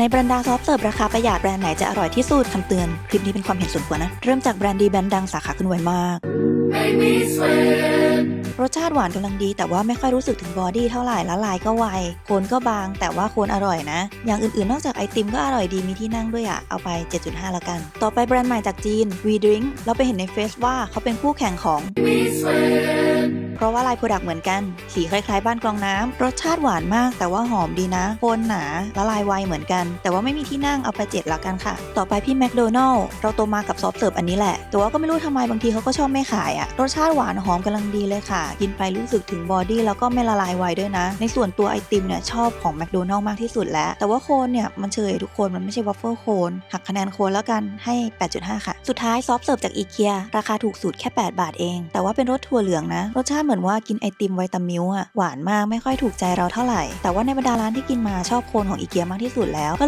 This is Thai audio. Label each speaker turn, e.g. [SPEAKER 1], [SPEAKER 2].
[SPEAKER 1] ในบรรดาซอฟต์เสิร์ฟราคาประหยัดแบรนด์ไหนจะอร่อยที่สุดคำเตือน คลิปนี้เป็นความเห็นส่วนตัวนะ เริ่มจากแบรนด์ดีแบรนด์ดังสาขาคุณไวมาก รสชาติหวานกำลังดีแต่ว่าไม่ค่อยรู้สึกถึงบอดี้เท่าไหร่ละลายก็ไวโคนก็บาง แต่ว่าโคนอร่อยนะ อย่างอื่นๆ นอกจากไอติมก็อร่อยดีมีที่นั่งด้วยอะเอาไป 7.5ละกัน ต่อไปแบรนด์ใหม่จากจีน We Drink เราไปเห็นในเฟซว่าเขาเป็นคู่แข่งของเพราะว่าลายโปรดักต์เหมือนกัน สีคล้ายๆ บ้านกรองน้ำรสชาติหวานมาก แต่ว่าหอมดีนะโคนหนาละลายไวเหมือนกัน แต่ว่าไม่มีที่นั่งเอาไปเจ็ดละกันค่ะ ต่อไปพี่แมคโดนัลล์เราโตมากับซอฟต์เสิร์ฟอันนี้แหละแต่ว่าก็ไม่รู้ทำไมบางทีเขาก็ชอบไม่ขายอะรสชาติหวานหอมกำลังดีเลยค่ะกินไปรู้สึกถึงบอดี้แล้วก็ไม่ละลายไวด้วยนะ ในส่วนตัวไอติมเนี่ยชอบของแมคโดนัลล์มากที่สุดแล้ว แต่ว่าโคนเนี่ยมันเฉยทุกคนมันไม่ใช่วัฟเฟิลโคนหักคะแนนโคนแล้วกันให้ 8.5 ค่ะ สุดท้ายซอฟเสิร์ฟจากอีเกียราคาถูกสุดแค่ 8 บาทเอง แต่ว่าเป็นรสถั่วเหลืองนะ รสชาติเหมือนว่ากินไอติมไวตามิลอะหวานมากไม่ค่อยถูกใจเราเท่าไหร่ แต่ว่าในบรรดาร้านที่กินมาชอบโคนของอีเกียมากที่สุดแล้ว